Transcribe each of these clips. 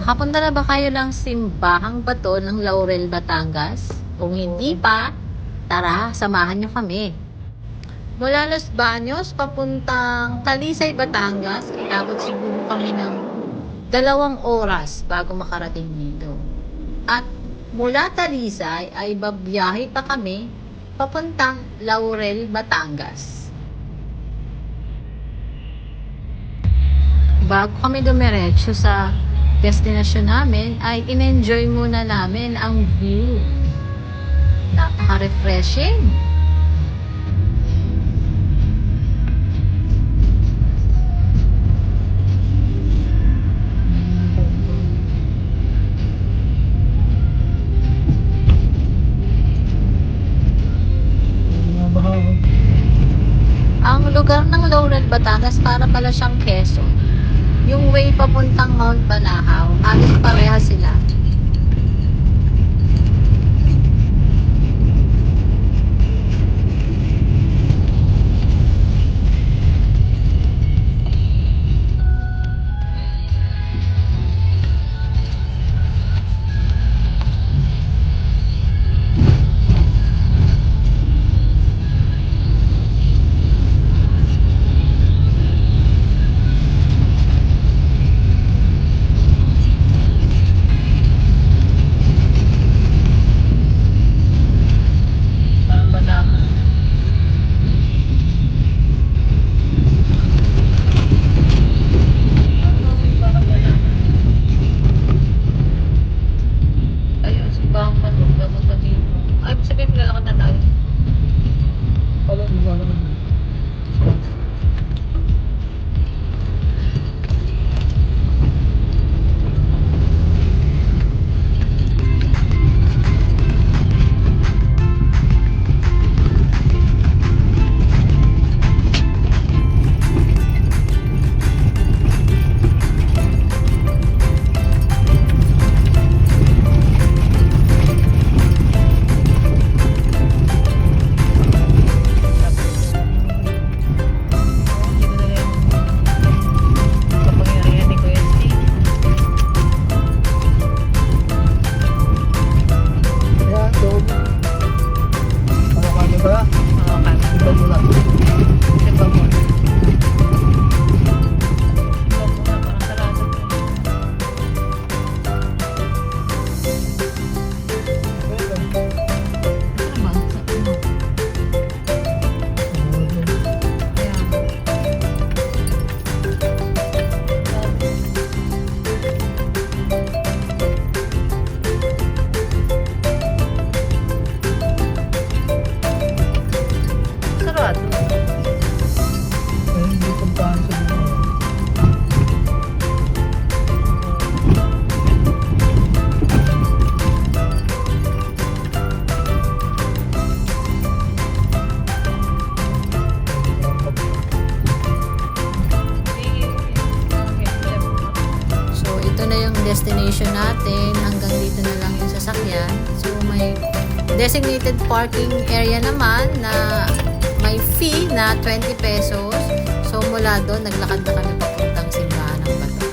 Nakapunta na ba kayo ng simbahang bato ng Laurel, Batangas? Kung hindi pa, tara, samahan nyo kami. Mula Los Baños, papuntang Talisay, Batangas, kailangan siguro kami ng dalawang oras bago makarating dito. At mula Talisay ay babiyahe pa kami papuntang Laurel, Batangas. Bago kami dumiretso sa destinasyon namin, ay in-enjoy muna namin ang view. Napaka-refreshing. Ang lugar ng Laurel, Batangas para pala siyang Quezon. Yung way papuntang Mount Banahaw, halos pareha sila. kullanımında puntahan sa yung destination natin. Hanggang dito na lang yung sasakyan. So, may designated parking area naman na may fee na 20 pesos. So, mula doon, naglakad na kami papuntang simbahan ng Bato.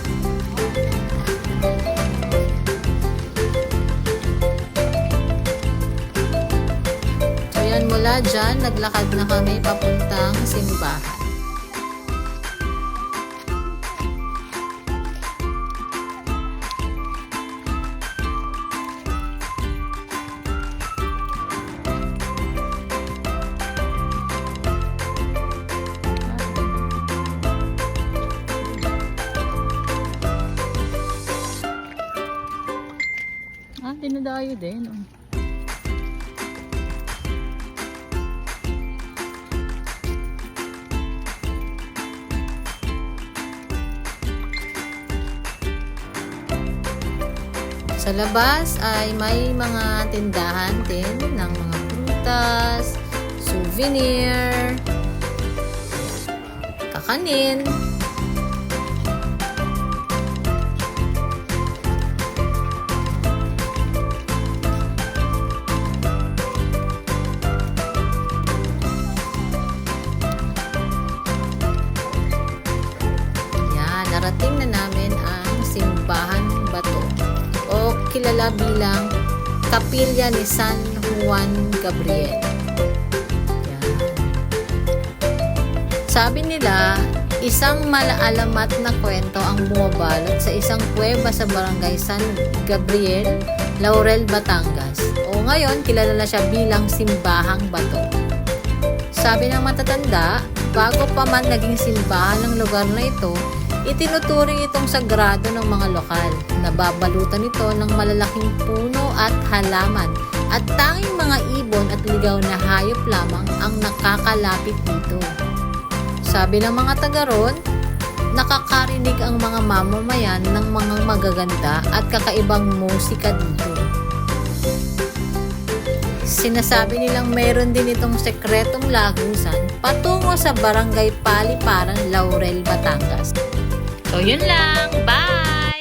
So, yan mula dyan, naglakad na kami papuntang simbahan. Dinadayo din. Oh. Sa labas ay may mga tindahan din ng mga prutas, souvenir, kakanin, kilala bilang Kapilya ni San Juan Gabriel. Yan. Sabi nila, isang malaalamat na kwento ang bumabalot sa isang kuweba sa barangay San Gabriel, Laurel, Batangas. O ngayon, kilala na siya bilang Simbahang Bato. Sabi ng matatanda, bago pa man naging simbahan ng lugar na ito, itinuturing itong sagrado ng mga lokal. Nababalutan ito ng malalaking puno at halaman at tanging mga ibon at ligaw na hayop lamang ang nakakalapit dito. Sabi ng mga taga ron, nakakarinig ang mga mamamayan ng mga magaganda at kakaibang musika dito. Sinasabi nilang meron din itong sekretong lagusan patungo sa barangay Paliparan, Laurel, Batangas. So yun lang!